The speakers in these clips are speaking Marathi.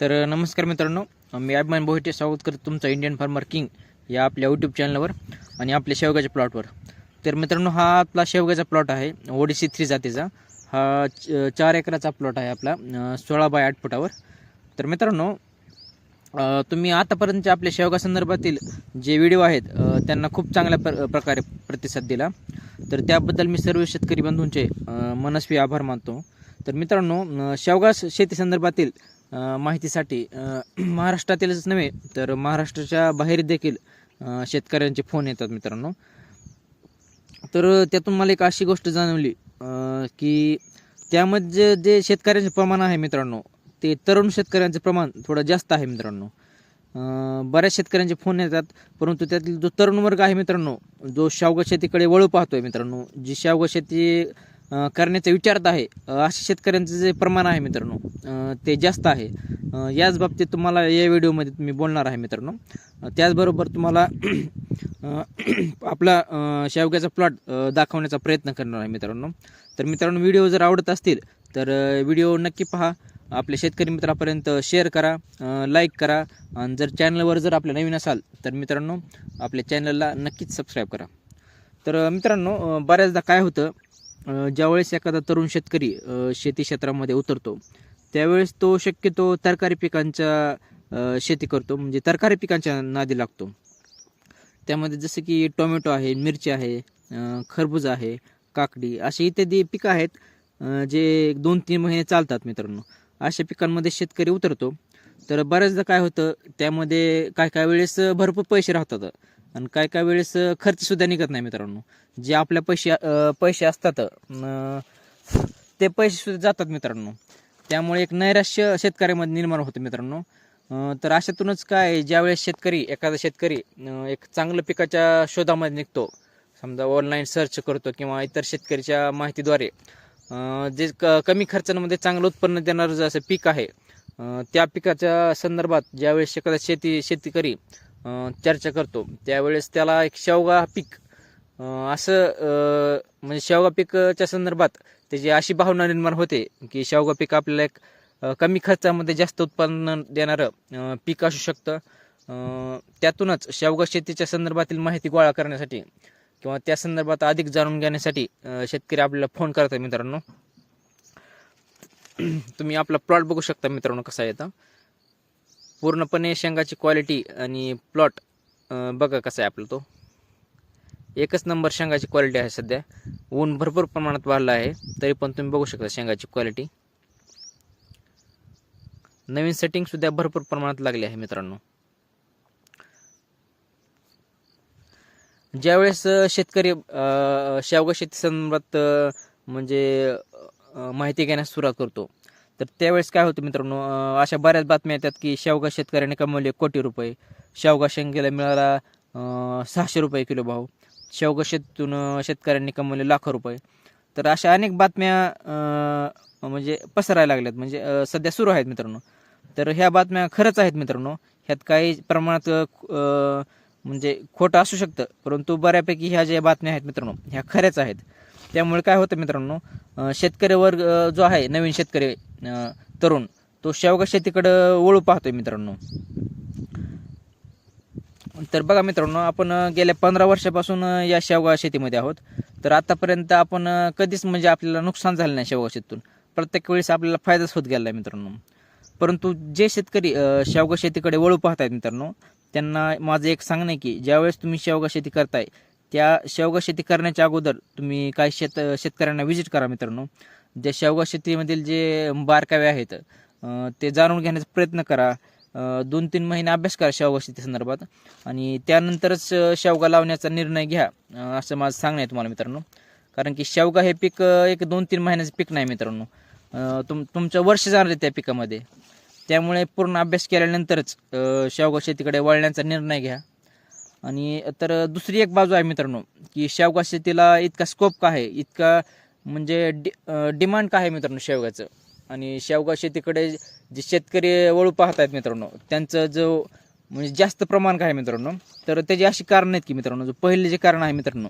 तर नमस्कार मित्रांनो. मी अभिमान बोहिटे स्वागत करतो तुमचं इंडियन फार्मर किंग या आपल्या यूट्यूब चॅनलवर आणि आपल्या शेवगाच्या प्लॉटवर तर मित्रांनो हा आपला शेवगाचा प्लॉट आहे ओडिसी थ्री जातीचा. हा च- चार एकराचा प्लॉट आहे आपला सोळा बाय आठ फुटावर. तर मित्रांनो तुम्ही आतापर्यंतच्या आपल्या शेवगा संदर्भातील जे व्हिडिओ आहेत त्यांना खूप चांगल्या प्र प्रकारे प्रतिसाद दिला. तर त्याबद्दल मी सर्व शेतकरी बंधूंचे मनस्वी आभार मानतो. तर मित्रांनो शेवगा शेती संदर्भातील माहितीसाठी महाराष्ट्रातीलच नव्हे तर महाराष्ट्राच्या बाहेर देखील शेतकऱ्यांचे फोन येतात मित्रांनो. तर त्यातून मला एक अशी गोष्ट जाणवली अं, की त्यामध्ये जे शेतकऱ्यांचे प्रमाण आहे मित्रांनो ते तरुण शेतकऱ्यांचे प्रमाण थोडं जास्त आहे मित्रांनो. अं, बऱ्याच शेतकऱ्यांचे फोन येतात परंतु त्यातील जो तरुण वर्ग आहे मित्रांनो जो शावगा शेतीकडे वळू पाहतोय मित्रांनो जी शावगा शेती करण्याचा विचारत आहे. अशा शेतकऱ्यांचं जे प्रमाण आहे मित्रांनो ते जास्त आहे. याच बाबतीत तुम्हाला या व्हिडिओमध्ये मी बोलणार आहे मित्रांनो. त्याचबरोबर तुम्हाला आपला शेवग्याचा प्लॉट दाखवण्याचा प्रयत्न करणार आहे मित्रांनो. तर मित्रांनो व्हिडिओ जर आवडत असतील तर व्हिडिओ नक्की पहा. आपल्या शेतकरी मित्रापर्यंत शेअर करा लाईक करा. आणि जर चॅनलवर जर आपल्या नवीन असाल तर मित्रांनो आपल्या चॅनलला नक्कीच सबस्क्राईब करा. तर मित्रांनो बऱ्याचदा काय होतं ज्यावेळेस एखादा तरुण शेतकरी शेती क्षेत्रामध्ये उतरतो त्यावेळेस तो शक्यतो तरकारी पिकांच्या शेती करतो म्हणजे तरकारी पिकांच्या नादी लागतो. त्यामध्ये जसं की टोमॅटो आहे मिरची आहे खरबूज आहे काकडी असे इत्यादी पिकं आहेत जे दोन तीन महिने चालतात मित्रांनो. अशा पिकांमध्ये शेतकरी उतरतो. तर बऱ्याचदा काय होतं त्यामध्ये काय काय वेळेस भरपूर पैसे राहतात. आणि काय काय वेळेस खर्चसुद्धा निघत नाही मित्रांनो. जे आपल्या पैसे पैसे असतात ते पैसे सुद्धा जातात मित्रांनो. त्यामुळे एक नैराश्य शेतकऱ्यामध्ये निर्माण होतं मित्रांनो. तर अशातूनच काय ज्यावेळेस शेतकरी एखादा शेतकरी एक चांगलं पिकाच्या शोधामध्ये निघतो समजा ऑनलाईन सर्च करतो किंवा इतर शेतकरीच्या माहितीद्वारे जे क कमी खर्चामध्ये चांगलं उत्पन्न देणारं जसं पीक आहे त्या पिकाच्या संदर्भात ज्यावेळेस एखादा शेती शेतकरी चर्चा करतो. त्यावेळेस त्याला एक शेवगा पीक असं म्हणजे शेवगा पिकाच्या संदर्भात त्याची अशी भावना निर्माण होते की शेवगा पीक आपल्याला एक कमी खर्चामध्ये जास्त उत्पन्न देणारं पीक असू शकतं. त्यातूनच शेवगा शेतीच्या संदर्भातील माहिती गोळा करण्यासाठी किंवा त्या संदर्भात अधिक जाणून घेण्यासाठी शेतकरी आपल्याला फोन करतात मित्रांनो. तुम्ही आपला प्लॉट बघू शकता मित्रांनो कसा येतं पूर्णपणे शेंगाची क्वालिटी आणि प्लॉट बघा कसा आहे आपला तो. एकच नंबर शेंगाची क्वालिटी आहे सध्या. ऊन भरपूर प्रमाणात वाढलं आहे तरी पण तुम्ही बघू शकता शेंगाची क्वालिटी नवीन सेटिंग सुद्धा भरपूर प्रमाणात लागली आहे मित्रांनो. ज्यावेळेस शेतकरी शेवगा शेती संदर्भात म्हणजे माहिती घेण्यास सुरुवात करतो तर त्यावेळेस काय होतं मित्रांनो अशा बऱ्याच बातम्या येतात की शेवगा शेतकऱ्याने कमवले कोटी रुपये. शेवगा शेंगेला मिळाला सहाशे रुपये किलो भाव. शेवगा शेतून शेतकऱ्यांनी कमवले लाखो रुपये. तर अशा अनेक बातम्या म्हणजे पसरायला लागल्यात. म्हणजे सध्या सुरू आहेत मित्रांनो. तर ह्या बातम्या खरंच आहेत मित्रांनो. ह्यात काही प्रमाणात म्हणजे खोटं असू शकतं परंतु बऱ्यापैकी ह्या ज्या बातम्या आहेत मित्रांनो ह्या खऱ्याच आहेत. त्यामुळे काय होतं मित्रांनो शेतकरी वर्ग जो आहे नवीन शेतकरी तरुण. तो शेवगा शेतीकडं वळू पाहतोय मित्रांनो. तर बघा मित्रांनो आपण गेल्या पंधरा वर्षापासून या शेवगा शेतीमध्ये आहोत. तर आतापर्यंत आपण कधीच म्हणजे आपल्याला नुकसान झालं नाही शेवगा शेतीतून. प्रत्येक वेळेस आपल्याला फायदाच होत गेला आहे मित्रांनो. परंतु जे शेतकरी शेवगा शेतीकडे वळू पाहतायत मित्रांनो त्यांना माझं एक सांगणं आहे की ज्यावेळेस तुम्ही शेवगा शेती करताय त्या शेवगा शेती करण्याच्या अगोदर तुम्ही काही शेत शेतकऱ्यांना व्हिजिट करा मित्रांनो. ज्या शेवगा शेतीमधील जे बारकावे आहेत ते जाणून घेण्याचा प्रयत्न करा. दोन तीन महिने अभ्यास करा शेवगा शेती संदर्भात आणि त्यानंतरच शेवगा लावण्याचा निर्णय घ्या असं माझं सांगणं आहे तुम्हाला मित्रांनो. कारण की शेवगा हे पीक एक दोन तीन महिन्याचं पीक नाही मित्रांनो. तुम तुमचं वर्ष जाणार आहे त्या पिकामध्ये. त्यामुळे पूर्ण अभ्यास केल्यानंतरच शेवगा शेतीकडे वळण्याचा निर्णय घ्या. आणि तर दुसरी एक बाजू आहे मित्रांनो की शेवगा शेतीला इतका स्कोप का आहे? इतका म्हणजे डि डिमांड काय आहे मित्रांनो शेवगाचं आणि शेवगा शेतीकडे जे शेतकरी वळू पाहत आहेत मित्रांनो त्यांचं जो म्हणजे जास्त प्रमाण काय आहे मित्रांनो? तर त्याची अशी कारणं आहेत की मित्रांनो जो पहिले जे कारण आहे मित्रांनो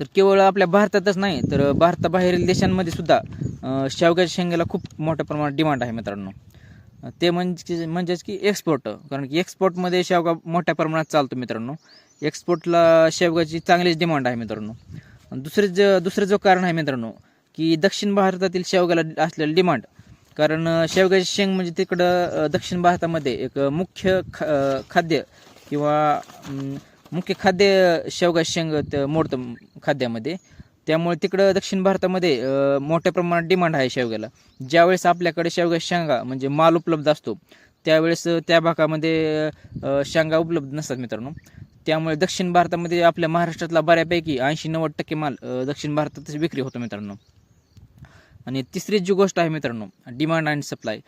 तर केवळ आपल्या भारतातच नाही तर भारताबाहेरील देशांमध्ये सुद्धा शेवग्याच्या शेंगाला खूप मोठ्या प्रमाणात डिमांड आहे मित्रांनो. ते म्हणजे म्हणजेच की एक्सपोर्ट कारण की एक्सपोर्टमध्ये शेवगा मोठ्या प्रमाणात चालतो मित्रांनो. एक्सपोर्टला शेवगाची चांगलीच डिमांड आहे मित्रांनो. दुसरे ज दुसरं जो कारण आहे मित्रांनो की दक्षिण भारतातील शेवगाला असलेलं डिमांड. कारण शेवगाची शेंग म्हणजे तिकडं दक्षिण भारतामध्ये एक मुख्य ख खाद्य किंवा मुख्य खाद्य शेवगा शेंग मोडतं खाद्यामध्ये. त्यामुळे तिकडं दक्षिण भारतामध्ये मोठ्या प्रमाणात डिमांड आहे शेवग्याला. ज्यावेळेस आपल्याकडे शेवगा शेंगा म्हणजे माल उपलब्ध असतो त्यावेळेस त्या भागामध्ये शेंगा उपलब्ध नसतात मित्रांनो. त्यामुळे दक्षिण भारतामध्ये आपल्या महाराष्ट्रातला बऱ्यापैकी ऐंशी नव्वद टक्के माल दक्षिण भारतातच विक्री होतो मित्रांनो. आणि तिसरी जी गोष्ट आहे मित्रांनो डिमांड अँड सप्लाय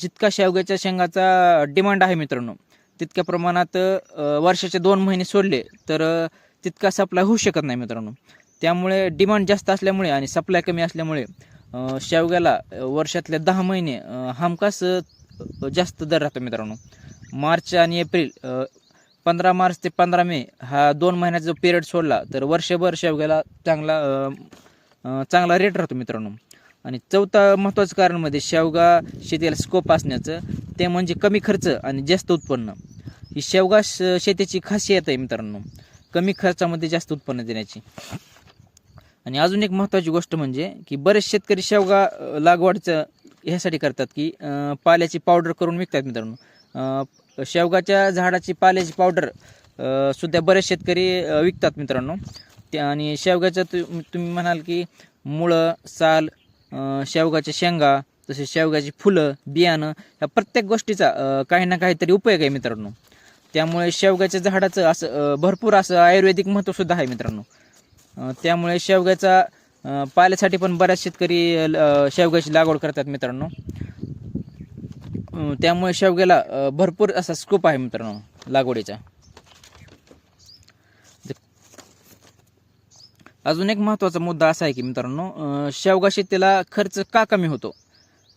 जितका शेवग्याच्या शेंगाचा डिमांड आहे मित्रांनो तितक्या प्रमाणात वर्षाचे दोन महिने सोडले तर तितका सप्लाय होऊ शकत नाही मित्रांनो. त्यामुळे डिमांड जास्त असल्यामुळे आणि सप्लाय कमी असल्यामुळे शेवग्याला वर्षातले दहा महिने हमखास जास्त दर राहतो मित्रांनो. मार्च आणि एप्रिल पंधरा मार्च ते पंधरा मे हा दोन महिन्याचा जो पिरियड सोडला तर वर्षभर शेवग्याला चांगला चांगला रेट राहतो मित्रांनो. आणि चौथा महत्त्वाचं कारण म्हणजे शेवगा शेतीला स्कोप असण्याचं ते म्हणजे कमी खर्च आणि जास्त उत्पन्न. ही शेवगा श- शेतीची खासियत आहे मित्रांनो. कमी खर्चामध्ये जास्त उत्पन्न देण्याची. आणि अजून एक महत्त्वाची गोष्ट म्हणजे की बरेच शेतकरी शेवगा लागवडचं ह्यासाठी करतात की पाल्याची पावडर करून विकतात मित्रांनो. शेवगाच्या झाडाची पाल्याची पावडर सुद्धा बरेच शेतकरी विकतात मित्रांनो. त्या आणि शेवगाच्या तु तुम्ही म्हणाल की मुळं साल शेवगाच्या शेंगा तसेच शेवगाची फुलं बियाणं या प्रत्येक गोष्टीचा काही ना काहीतरी उपयोग आहे मित्रांनो. त्यामुळे शेवगाच्या झाडाचं असं भरपूर असं आयुर्वेदिक महत्त्वसुद्धा आहे मित्रांनो. त्यामुळे शेवग्याचा पाल्यासाठी पण बऱ्याच शेतकरी अं, शेवग्याची लागवड करतात मित्रांनो. त्यामुळे शेवग्याला भरपूर असा स्कोप आहे मित्रांनो लागवडीचा. अजून एक महत्त्वाचा मुद्दा असा आहे की मित्रांनो शेवगा शेतीला खर्च का कमी होतो?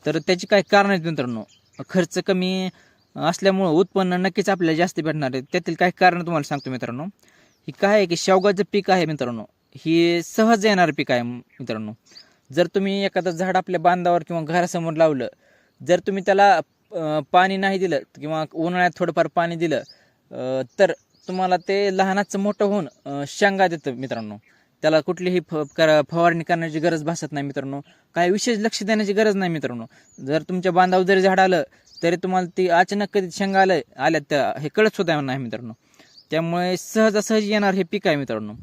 तर त्याची काही कारण आहेत मित्रांनो? खर्च कमी असल्यामुळं उत्पन्न नक्कीच आपल्याला जास्त भेटणार आहे. त्यातील काही कारण तुम्हाला सांगतो मित्रांनो. ही काय आहे की शेवगाचं पीक आहे मित्रांनो. ही सहज येणारं पीक आहे मित्रांनो. जर तुम्ही एखादं झाड आपल्या बांधावर किंवा घरासमोर लावलं जर तुम्ही त्याला पाणी नाही दिलं किंवा उन्हाळ्यात थोडंफार पाणी दिलं तर तुम्हाला ते लहानाचं मोठं होऊन शेंगा देतं मित्रांनो. त्याला कुठलीही फ फवारणी करण्याची गरज भासत नाही मित्रांनो. काही विशेष लक्ष देण्याची गरज नाही मित्रांनो. जर तुमच्या बांधावर जरी झाड आलं तरी तुम्हाला ती अचानक कधी शेंगा आलं आल्यात त्या हे कळत सुद्धा नाही मित्रांनो. त्यामुळे सहजासहजी येणार हे पीक आहे मित्रांनो.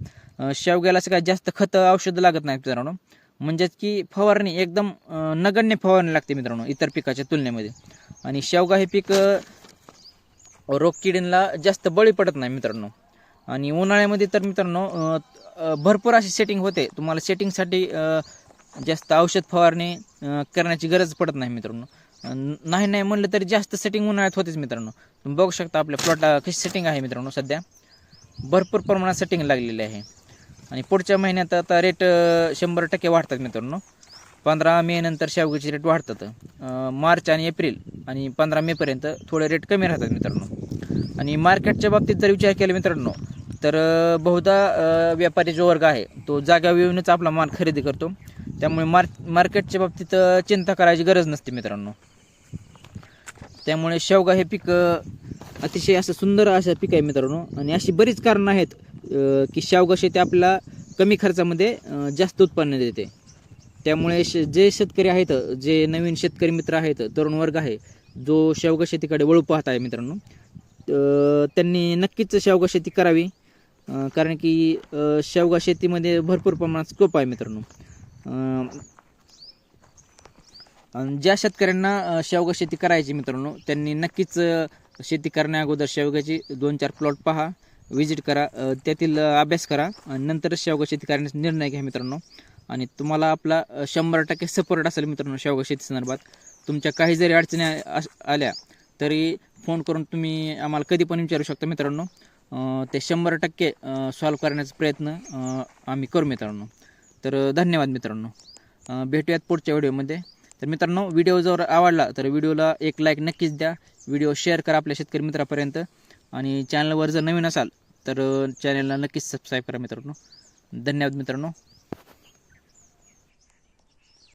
शेवग्याला असं काय जास्त खतं औषधं लागत नाही मित्रांनो. म्हणजेच की फवारणी एकदम नगण्य फवारणी लागते मित्रांनो इतर पिकाच्या तुलनेमध्ये. आणि शेवगा हे पीक रोग किडींना जास्त बळी पडत नाही मित्रांनो. आणि उन्हाळ्यामध्ये तर मित्रांनो भरपूर अशी सेटिंग होते. तुम्हाला सेटिंगसाठी जास्त औषध फवारणी करण्याची गरज पडत नाही मित्रांनो. नाही नाही म्हणलं तरी जास्त सेटिंग उन्हाळ्यात होतेच मित्रांनो. तुम्ही बघू शकता आपल्या प्लॉटला कशी सेटिंग आहे मित्रांनो सध्या. भरपूर प्रमाणात सेटिंग लागलेली आहे. आणि पुढच्या महिन्यात आता रेट शंभर टक्के वाढतात मित्रांनो. पंधरा मे नंतर शेवग्याचे रेट वाढतात. मार्च आणि एप्रिल आणि पंधरा मेपर्यंत थोडे रेट कमी राहतात मित्रांनो. आणि मार्केटच्या बाबतीत जर विचार केला मित्रांनो तर बहुधा व्यापारी जो वर्ग आहे तो जागा येऊनच आपला माल खरेदी करतो. त्यामुळे मार मार्केटच्या बाबतीत चिंता करायची गरज नसते मित्रांनो. त्यामुळे शेवगा हे पीक अतिशय असं सुंदर असं पीक आहे मित्रांनो. आणि अशी बरीच कारणं आहेत की शेवगा शेती आपल्याला कमी खर्चामध्ये जास्त उत्पन्न देते. त्यामुळे श जे शेतकरी आहेत जे नवीन शेतकरी मित्र आहेत तरुण वर्ग आहे जो शेवगा शेतीकडे वळू पाहत आहे मित्रांनो अं, त्यांनी नक्कीच शेवगा शेती करावी कारण की शेवगा शेतीमध्ये भरपूर प्रमाणात स्कोप आहे मित्रांनो. अं, ज्या शेतकऱ्यांना शेवगा शेती करायची मित्रांनो त्यांनी नक्कीच शेती करण्या अगोदर शेवग्याची दोन चार प्लॉट पहा व्हिजिट करा त्यातील अभ्यास करा नंतर नंतरच शेवगा शेती करण्याचा निर्णय घ्या मित्रांनो. आणि तुम्हाला आपला शंभर टक्के सपोर्ट असेल मित्रांनो शेवगा शेती संदर्भात. तुमच्या काही जरी अडचणी आल्या तरी फोन करून तुम्ही आम्हाला कधी पण विचारू शकता मित्रांनो. ते शंभर टक्के सॉल्व करण्याचा प्रयत्न आम्ही करू मित्रांनो. तर धन्यवाद मित्रांनो. भेटूयात पुढच्या व्हिडिओमध्ये. तर मित्रांनो व्हिडिओ जर आवडला तर व्हिडिओला एक लाईक नक्कीच द्या. व्हिडिओ शेअर करा आपल्या शेतकरी मित्रापर्यंत. आणि चॅनलवर जर नवीन असाल तर चॅनलला नक्कीच सबस्क्राईब करा मित्रांनो. धन्यवाद मित्रांनो.